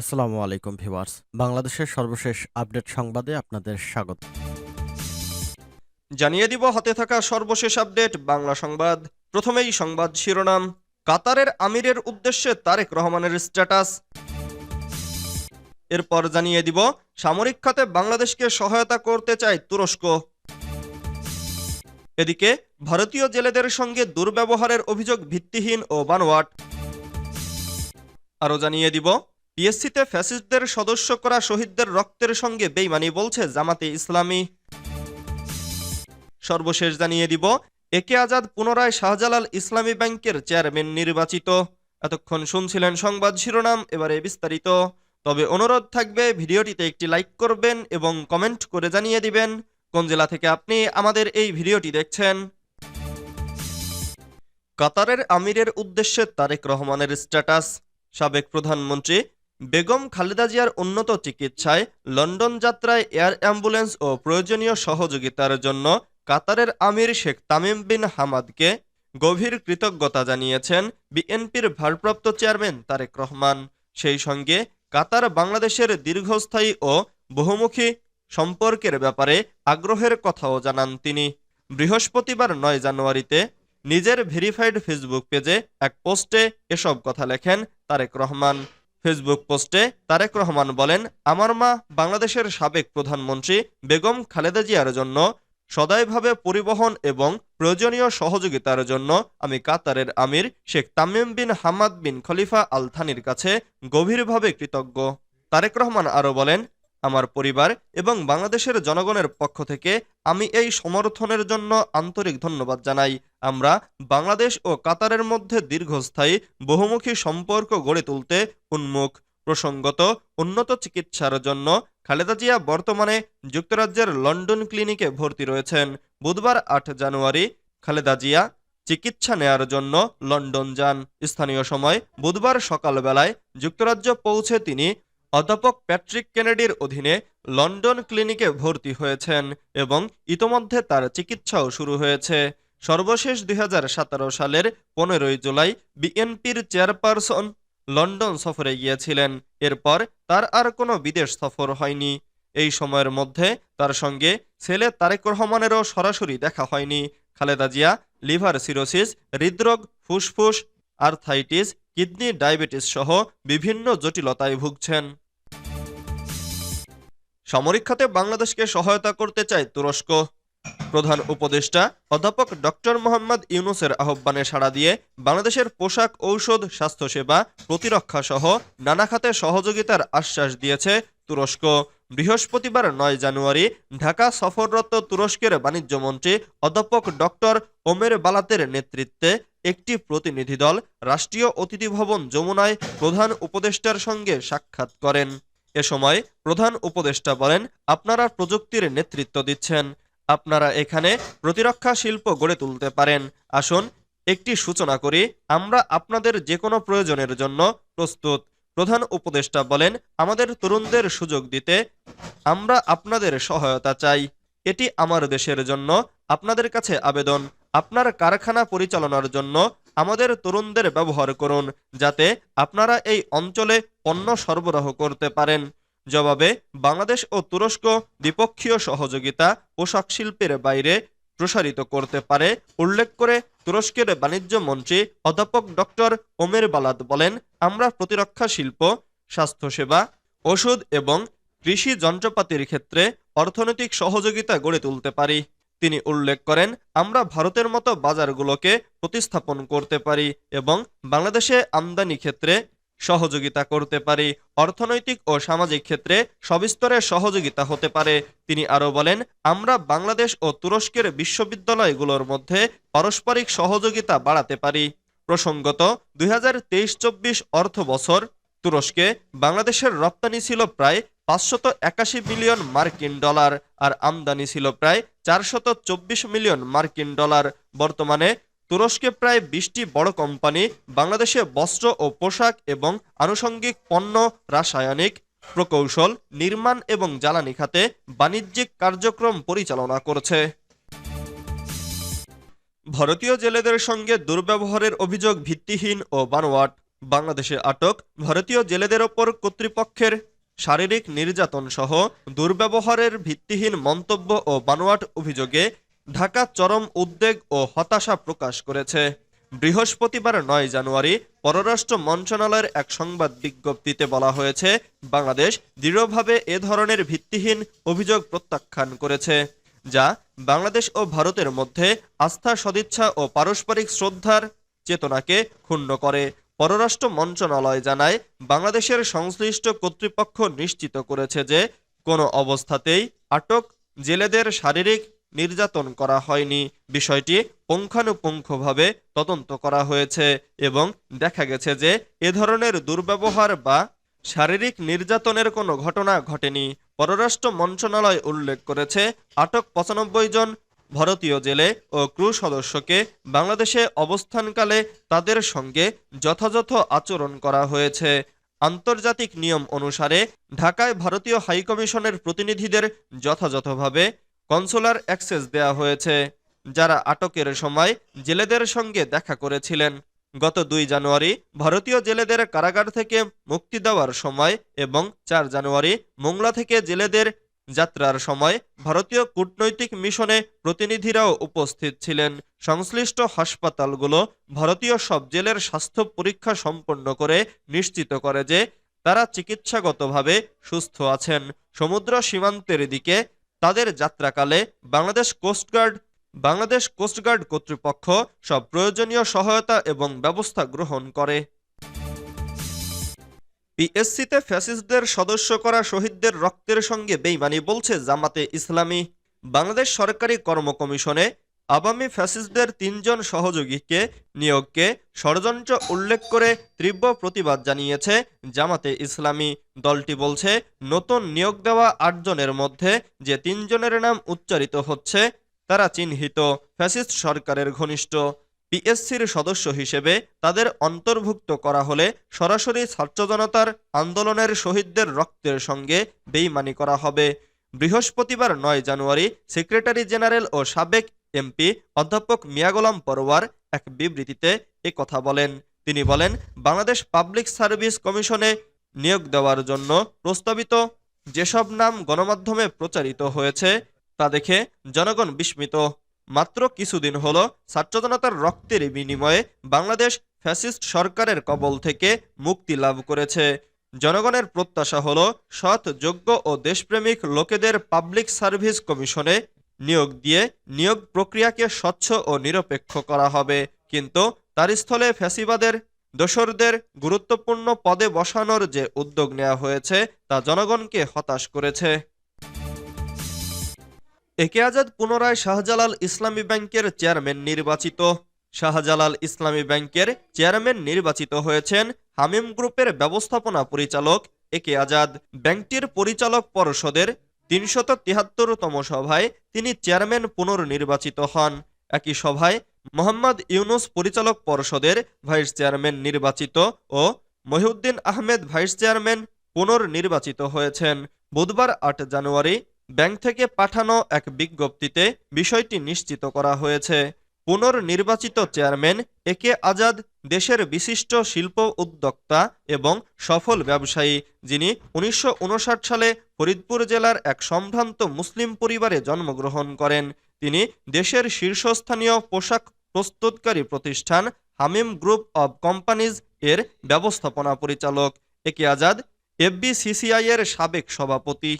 আসসালামু আলাইকুম ভিউয়ার্স। বাংলাদেশের সর্বশেষ আপডেট সংবাদে আপনাদের স্বাগত। জানিয়ে দিব হাতে থাকা সর্বশেষ আপডেট, বাংলা সংবাদ। প্রথমেই সংবাদ শিরোনাম, কাতারের আমিরের উদ্দেশ্যে তারেক রহমানের স্ট্যাটাস। এরপর জানিয়ে দিব, সামরিক খাতে বাংলাদেশকে সহায়তা করতে চায় তুরস্ক। এদিকে, ভারতীয় জেলেদের সঙ্গে দুর্ব্যবহারের অভিযোগ ভিত্তিহীন ও বানোয়াট। আরও জানিয়ে দিব পিএসসিতে ফ্যাসিস্টদের সদস্য করা শহীদদের রক্তের সঙ্গে বেইমানি বলছে জামাতে ইসলামী। সর্বশেষ জানিয়ে দিব, একে আজাদ পুনরায় শাহজালাল ইসলামী ব্যাংকের চেয়ারম্যান নির্বাচিত। এতক্ষণ শুনছিলেন সংবাদ শিরোনাম, এবারে বিস্তারিত। তবে অনুরোধ থাকবে, ভিডিওটিতে একটি লাইক করবেন এবং কমেন্ট করে জানিয়ে দিবেন কোন জেলা থেকে আপনি আমাদের এই ভিডিওটি দেখছেন। কাতারের আমিরের উদ্দেশ্যে তারেক রহমানের স্ট্যাটাস। সাবেক প্রধানমন্ত্রী বেগম খালেদা জিয়ার উন্নত চিকিৎসায় লন্ডন যাত্রায় এয়ার অ্যাম্বুলেন্স ও প্রয়োজনীয় সহযোগিতার জন্য কাতারের আমির শেখ তামিম বিন হামাদকে গভীর কৃতজ্ঞতা জানিয়েছেন বিএনপির ভারপ্রাপ্ত চেয়ারম্যান তারেক রহমান। সেই সঙ্গে কাতার বাংলাদেশের দীর্ঘস্থায়ী ও বহুমুখী সম্পর্কের ব্যাপারে আগ্রহের কথাও জানান তিনি। বৃহস্পতিবার নয় জানুয়ারিতে নিজের ভেরিফাইড ফেসবুক পেজে এক পোস্টে এসব কথা লেখেন তারেক রহমান। ফেসবুক পোস্টে তারেক রহমান বলেন, আমার মা বাংলাদেশের সাবেক প্রধানমন্ত্রী বেগম খালেদা জিয়ার জন্য সদাইভাবে পরিবহন এবং প্রয়োজনীয় সহযোগিতার জন্য আমি কাতারের আমির Sheikh Tamim bin Hamad bin Khalifa Al থানির কাছে গভীরভাবে কৃতজ্ঞ। তারেক রহমান আরও বলেন আমার পরিবার এবং বাংলাদেশের জনগণের পক্ষ থেকে আমি এই সমর্থনের জন্য আন্তরিক ধন্যবাদ জানাই। আমরা বাংলাদেশ ও কাতারের মধ্যে দীর্ঘস্থায়ী বহুমুখী সম্পর্ক গড়ে তুলতে উন্মুখ। প্রসঙ্গত, উন্নত চিকিৎসার জন্য খালেদা জিয়া বর্তমানে যুক্তরাজ্যের লন্ডন ক্লিনিকে ভর্তি রয়েছেন। বুধবার আট জানুয়ারি খালেদা জিয়া চিকিৎসা নেয়ার জন্য লন্ডন যান। স্থানীয় সময় বুধবার সকালবেলায় যুক্তরাজ্য পৌঁছে তিনি অধ্যাপক প্যাট্রিক কেনেডির অধীনে লন্ডন ক্লিনিকে ভর্তি হয়েছেন এবং ইতোমধ্যে তার চিকিৎসাও শুরু হয়েছে। সর্বশেষ দু হাজার সতেরো সালের পনেরোই জুলাই বিএনপির চেয়ারপারসন লন্ডন সফরে গিয়েছিলেন। এরপর তার আর কোনো বিদেশ সফর হয়নি। এই সময়ের মধ্যে তার সঙ্গে ছেলে তারেক রহমানেরও সরাসরি দেখা হয়নি। খালেদা জিয়া, লিভার সিরোসিস, হৃদরোগ, ফুসফুস, আর্থাইটিস, কিডনি ডায়াবেটিস সহ বিভিন্ন জটিলতায় ভুগছেন। সামরিক খাতে বাংলাদেশকে সহায়তা করতে চায় তুরস্ক। প্রধান উপদেষ্টা অধ্যাপক ডক্টর মোহাম্মদ ইউনুসের আহ্বানে সাড়া দিয়ে বাংলাদেশের পোশাক, ঔষধ, স্বাস্থ্যসেবা প্রতিরক্ষা সহ নানা খাতে সহযোগিতার আশ্বাস দিয়েছে তুরস্ক। বৃহস্পতিবার নয় জানুয়ারি ঢাকা সফররত তুরস্কের বাণিজ্যমন্ত্রী অধ্যাপক ডক্টর ওমের বালাতের নেতৃত্বে একটি প্রতিনিধি দল রাষ্ট্রীয় অতিথি ভবন যমুনায় প্রধান উপদেষ্টার সঙ্গে সাক্ষাৎ করেন। এ সময় প্রধান উপদেষ্টা বলেন, আপনারা প্রযুক্তির নেতৃত্ব দিচ্ছেন। আপনারা এখানে প্রতিরক্ষা শিল্প গড়ে তুলতে পারেন। আসুন, একটি সূচনা করি। আমরা আপনাদের যে কোনো প্রয়োজনের জন্য প্রস্তুত। প্রধান উপদেষ্টা বলেন, আমাদের তরুণদের সুযোগ দিতে আমরা আপনাদের সহায়তা চাই। এটি আমার দেশের জন্য আপনাদের কাছে আবেদন। আপনার কারখানা পরিচালনার জন্য আমাদের তরুণদের ব্যবহার করুন, যাতে আপনারা এই অঞ্চলে পণ্য সরবরাহ করতে পারেন। জবাবে, বাংলাদেশ ও তুরস্ক দ্বিপক্ষীয় সহযোগিতা পোশাক শিল্পের বাইরে প্রসারিত করতে পারে, উল্লেখ করে তুরস্কের বাণিজ্য মন্ত্রী অধ্যাপক ডক্টর ওমের বালাদ বলেন, আমরা প্রতিরক্ষা শিল্প, স্বাস্থ্যসেবা, ওষুধ এবং কৃষি যন্ত্রপাতির ক্ষেত্রে অর্থনৈতিক সহযোগিতা গড়ে তুলতে পারি। তিনি উল্লেখ করেন, আমরা ভারতের মতো বাজারগুলোকে প্রতিস্থাপন করতে পারি এবং বাংলাদেশে আমদানি ক্ষেত্রে সহযোগিতা করতে পারি, অর্থনৈতিক ও সামাজিক ক্ষেত্রে সবিস্তরে সহযোগিতা হতে পারে। তিনি আরও বলেন, আমরা বাংলাদেশ ও তুরস্কের বিশ্ববিদ্যালয়গুলোর মধ্যে পারস্পরিক সহযোগিতা বাড়াতে পারি। প্রসঙ্গত, দুই হাজার তেইশ চব্বিশ অর্থ বছর তুরস্কে বাংলাদেশের রপ্তানি ছিল প্রায় পাঁচশত একাশি মিলিয়ন মার্কিন ডলার আর আমদানি ছিল প্রায় চারশত চব্বিশ মিলিয়ন মার্কিন ডলার। বর্তমানে তুরস্কে প্রায় বিশটি বড় কোম্পানি বাংলাদেশে বস্ত্র ও পোশাক এবং আনুষঙ্গিক পণ্য, রাসায়নিক প্রকৌশল, নির্মাণ এবং জ্বালানি খাতে বাণিজ্যিক কার্যক্রম পরিচালনা করছে। ভারতীয় জেলেদের সঙ্গে দুর্ব্যবহারের অভিযোগ ভিত্তিহীন ও বানোয়াট। বাংলাদেশে আটক ভারতীয় জেলেদের ওপর কর্তৃপক্ষের শারীরিক নির্যাতন সহ দুর্ব্যবহারের ভিত্তিহীন মন্তব্য ও বানোয়াট অভিযোগে ঢাকা চরম উদ্বেগ ও হতাশা প্রকাশ করেছে। বৃহস্পতিবার নয় জানুয়ারি পররাষ্ট্র মন্ত্রণালয়ের এক সংবাদ বিজ্ঞপ্তিতে বলা হয়েছে, বাংলাদেশ দৃঢ়ভাবে এ ধরনের ভিত্তিহীন অভিযোগ প্রত্যাখ্যান করেছে, যা বাংলাদেশ ও ভারতের মধ্যে আস্থা, সদিচ্ছা ও পারস্পরিক শ্রদ্ধার চেতনাকে ক্ষুণ্ণ করে। পররাষ্ট্র মন্ত্রণালয় জানায়, বাংলাদেশের সংশ্লিষ্ট কর্তৃপক্ষ নিশ্চিত করেছে যে কোনো অবস্থাতেই আটক জেলেদের শারীরিক নির্যাতন করা হয়নি। বিষয়টি পুঙ্খানুপুঙ্খভাবে তদন্ত করা হয়েছে এবং দেখা গেছে যে এ ধরনের দুর্ব্যবহার বা শারীরিক নির্যাতনের কোনো ঘটনা ঘটেনি। পররাষ্ট্র মন্ত্রণালয় উল্লেখ করেছে, আটক পঁচানব্বই জন ভারতীয় জেলে ও ক্রু সদস্যকে বাংলাদেশে অবস্থানকালে তাদের সঙ্গে যথাযথ আচরণ করা হয়েছে। আন্তর্জাতিক নিয়ম অনুসারে ঢাকায় ভারতীয় হাইকমিশনের প্রতিনিধিদের যথাযথভাবে কনসুলার অ্যাক্সেস দেওয়া হয়েছে, যারা আটকের সময় জেলেদের সঙ্গে দেখা করেছিলেন। গত দুই জানুয়ারি ভারতীয় জেলেদের কারাগার থেকে মুক্তি দেওয়ার সময় এবং চার জানুয়ারি মোংলা থেকে জেলেদের যাত্রার সময় ভারতীয় কূটনৈতিক মিশনে প্রতিনিধিরাও উপস্থিত ছিলেন। সংশ্লিষ্ট হাসপাতালগুলো ভারতীয় সব জেলের স্বাস্থ্য পরীক্ষা সম্পন্ন করে নিশ্চিত করে যে তারা চিকিৎসাগতভাবে সুস্থ আছেন। সমুদ্র সীমান্তের দিকে তাদের যাত্রাকালে Bangladesh coast guard Bangladesh coast guard কর্তৃপক্ষ সব প্রয়োজনীয় সহায়তা এবং ব্যবস্থা গ্রহণ করে। পিএসসিতে ফ্যাসিস্টদের সদস্য করা শহীদদের রক্তের সঙ্গে বেইমানি বলছে জামাতে ইসলামী। বাংলাদেশ সরকারি কর্ম কমিশনে আওয়ামী ফ্যাসিস্টদের তিনজন সহযোগীকে নিয়োগকে ষড়যন্ত্র উল্লেখ করে তীব্র প্রতিবাদ জানিয়েছে জামাতে ইসলামী। দলটি বলছে, নতুন নিয়োগ দেওয়া আটজনের মধ্যে যে তিনজনের নাম উচ্চারিত হচ্ছে, তারা চিহ্নিত। ফ্যাসিস্ট সরকারের ঘনিষ্ঠ পিএসসির সদস্য হিসেবে তাদের অন্তর্ভুক্ত করা হলে সরাসরি ছাত্র জনতার আন্দোলনের শহীদদের রক্তের সঙ্গে বেইমানি করা হবে। বৃহস্পতিবার নয় জানুয়ারি সেক্রেটারি জেনারেল ও সাবেক এমপি অধ্যাপক মিয়াগোলাম পরোয়ার এক বিবৃতিতে এ কথা বলেন। তিনি বলেন, বাংলাদেশ পাবলিক সার্ভিস কমিশনে নিয়োগ দেওয়ার জন্য প্রস্তাবিত যেসব নাম গণমাধ্যমে প্রচারিত হয়েছে, তা দেখে জনগণ বিস্মিত। মাত্র কিছুদিন হল জনতার রক্তের বিনিময়ে বাংলাদেশ ফ্যাসিস্ট সরকারের কবল থেকে মুক্তি লাভ করেছে। জনগণের প্রত্যাশা হল সৎ, যোগ্য ও দেশপ্রেমিক লোকেদের পাবলিক সার্ভিস কমিশনে নিয়োগ দিয়ে নিয়োগ প্রক্রিয়াকে স্বচ্ছ ও নিরপেক্ষ করা হবে। কিন্তু তার স্থলে ফ্যাসিবাদের, দোসরদের গুরুত্বপূর্ণ পদে বসানোর যে উদ্যোগ নেওয়া হয়েছে তা জনগণকে হতাশ করেছে। একে আজাদ পুনরায় শাহজালাল ইসলামী ব্যাংকের চেয়ারম্যান নির্বাচিত। শাহজালাল ইসলামী ব্যাংকের চেয়ারম্যান নির্বাচিত হয়েছেন হামিম গ্রুপের ব্যবস্থাপনা পরিচালক একে আজাদ। ব্যাংকটির পরিচালক পর্ষদের তিনশত তিহাত্তরতম সভায় তিনি চেয়ারম্যান পুনর্নির্বাচিত হন। একই সভায় মোহাম্মদ ইউনুস পরিচালক পর্ষদের ভাইস চেয়ারম্যান নির্বাচিত ও মহিউদ্দিন আহমেদ ভাইস চেয়ারম্যান পুনর্নির্বাচিত হয়েছেন। বুধবার আট জানুয়ারি ব্যাংক থেকে পাঠানো এক বিজ্ঞপ্তিতে বিষয়টি নিশ্চিত করা হয়েছে। পুনর্নির্বাচিত চেয়ারম্যান একে আজাদ দেশের বিশিষ্ট শিল্প উদ্যোক্তা এবং সফল ব্যবসায়ী, যিনি উনিশশো উনষাট সালে ফরিদপুর জেলার এক সম্ভ্রান্ত মুসলিম পরিবারে জন্মগ্রহণ করেন। তিনি দেশের শীর্ষস্থানীয় পোশাক প্রস্তুতকারী প্রতিষ্ঠান হামিম গ্রুপ অব কোম্পানিজ এর ব্যবস্থাপনা পরিচালক। একে আজাদ এফবিসিসিআই এর সাবেক সভাপতি।